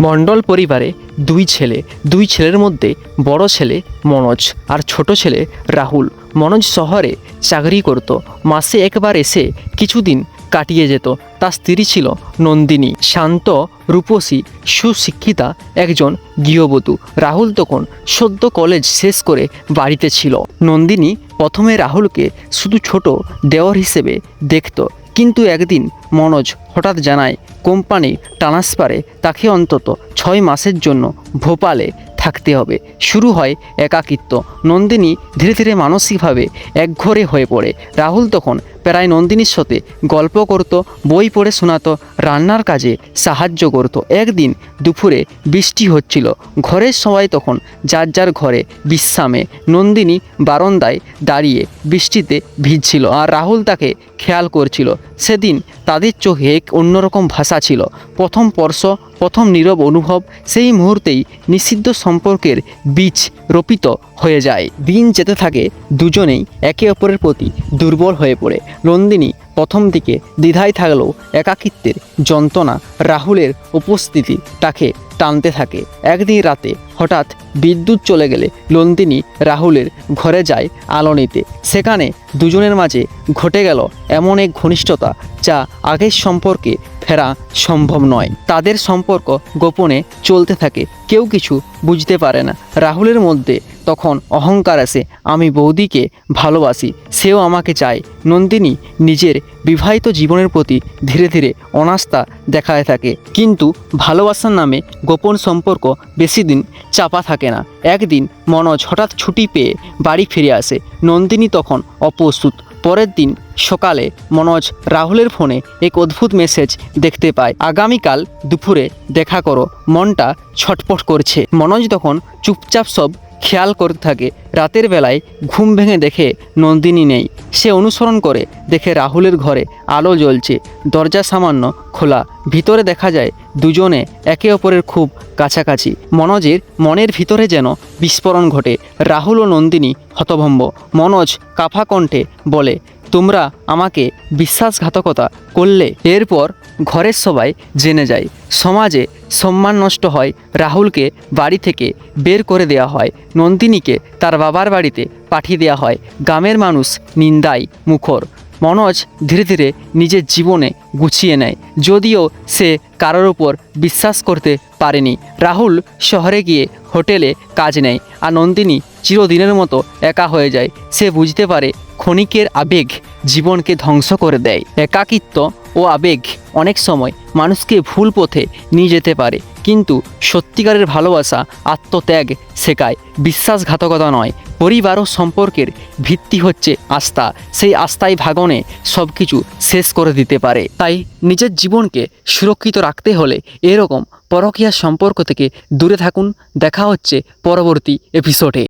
মণ্ডল পরিবারে দুই ছেলে, দুই ছেলের মধ্যে বড় ছেলে মনোজ আর ছোট ছেলে রাহুল। মনোজ শহরে চাকরি করত। মাসে একবার এসে কিছুদিন কাটিয়ে যেত। তার স্ত্রী ছিল নন্দিনী। শান্ত, রূপসী, সুশিক্ষিতা একজন গৃহবধূ। রাহুল তখন সদ্য কলেজ শেষ করে বাড়িতে ছিল। নন্দিনী প্রথমে রাহুলকে শুধু ছোট দেওয়ার হিসেবে দেখত। কিন্তু একদিন মনোজ হঠাৎ জানায় কোম্পানি ট্রান্সফারে তাকে অন্তত ছয় মাসের জন্য ভোপালে থাকতে হবে। শুরু হয় একাকিত্ব। নন্দিনী ধীরে ধীরে মানসিকভাবে একঘরে হয়ে পড়ে। রাহুল তখন প্রায় নন্দিনীর সাথে গল্প করত, বই পড়ে শোনাতো, রান্নার কাজে সাহায্য করত। একদিন দুপুরে বৃষ্টি হচ্ছিল। ঘরের সবাই তখন যার যার ঘরে বিশ্রামে। নন্দিনী বারান্দায় দাঁড়িয়ে বৃষ্টিতে ভিজছিল আর রাহুল তাকে খেয়াল করছিল। সেদিন তাদের চোখে এক অন্যরকম ভাষা ছিল। প্রথম স্পর্শ প্রথম নীরব অনুভব সেই মুহূর্তেই নিষিদ্ধ সম্পর্কের বীজ রোপিত হয়ে যায়। দিন যেতে থাকে, দুজনেই একে অপরের প্রতি দুর্বল হয়ে পড়ে। নন্দিনী প্রথম দিকে দ্বিধায় থাকলেও একাকিত্বের যন্ত্রণা রাহুলের উপস্থিতি তাকে টানতে থাকে। একদিন রাতে হঠাৎ বিদ্যুৎ চলে গেলে নন্দিনী রাহুলের ঘরে যায় আলো নিতে সেখানে দুজনের মাঝে ঘটে গেল এমন এক ঘনিষ্ঠতা যা আগের সম্পর্কে ফেরা সম্ভব নয়। তাদের সম্পর্ক গোপনে চলতে থাকে, কেউ কিছু বুঝতে পারে না। রাহুলের মধ্যে তখন অহংকার আসে আমি বৌদিকে ভালোবাসি, সেও আমাকে চায়। নন্দিনী নিজের বিবাহিত জীবনের প্রতি ধীরে ধীরে অনাস্থা দেখায় থাকে। কিন্তু ভালোবাসার নামে গোপন সম্পর্ক বেশি দিন চাপা থাকে না। একদিন মনোজ হঠাৎ ছুটি পেয়ে বাড়ি ফিরে আসে। নন্দিনী তখন অপ্রস্তুত। পরের দিন সকালে মনোজ রাহুলের ফোনে এক অদ্ভুত মেসেজ দেখতে পায়। আগামীকাল দুপুরে দেখা করো, মনটা ছটপট করছে। মনোজ তখন চুপচাপ সব খেয়াল করতে থাকে। রাতের বেলায় ঘুম ভেঙে দেখে নন্দিনী নেই। সে অনুসরণ করে দেখে রাহুলের ঘরে আলো জ্বলছে। দরজা সামান্য খোলা। ভিতরে দেখা যায় দুজনে একে অপরের খুব কাছাকাছি। মনোজের মনের ভিতরে যেন বিস্ফোরণ ঘটে। রাহুল ও নন্দিনী হতভম্ব। মনোজ কাফা কণ্ঠে বলে তোমরা আমাকে বিশ্বাসঘাতকতা করলে। এরপর ঘরের সবাই জেনে যায়, সমাজে সম্মান নষ্ট হয়, রাহুলকে বাড়ি থেকে বের করে দেওয়া হয়, নন্দিনীকে তার বাবার বাড়িতে পাঠিয়ে দেওয়া হয়, গ্রামের মানুষ নিন্দায়, মুখর। মনোজ ধীরে ধীরে নিজের জীবনে গুছিয়ে নেয়, যদিও সে কারোর ওপর বিশ্বাস করতে পারেনি। রাহুল শহরে গিয়ে হোটেলে কাজ নেয়, আর নন্দিনী চিরদিনের মতো একা হয়ে যায়। সে বুঝতে পারে ক্ষণিকের আবেগ জীবনকে ধ্বংস করে দেয়। একাকিত্ব ও আবেগ অনেক সময় মানুষকে ভুল পথে নিয়ে যেতে পারে। কিন্তু সত্যিকারের ভালোবাসা, আত্মত্যাগ শেখায়। বিশ্বাসঘাতকতা নয়, পরিবার ও সম্পর্কের ভিত্তি হচ্ছে আস্থা। সেই আস্থায় ভাগনে সব কিছু শেষ করে দিতে পারে। তাই নিজের জীবনকে সুরক্ষিত রাখতে হলে এরকম পরকীয়া সম্পর্ক থেকে দূরে থাকুন। দেখা হচ্ছে পরবর্তী এপিসোডে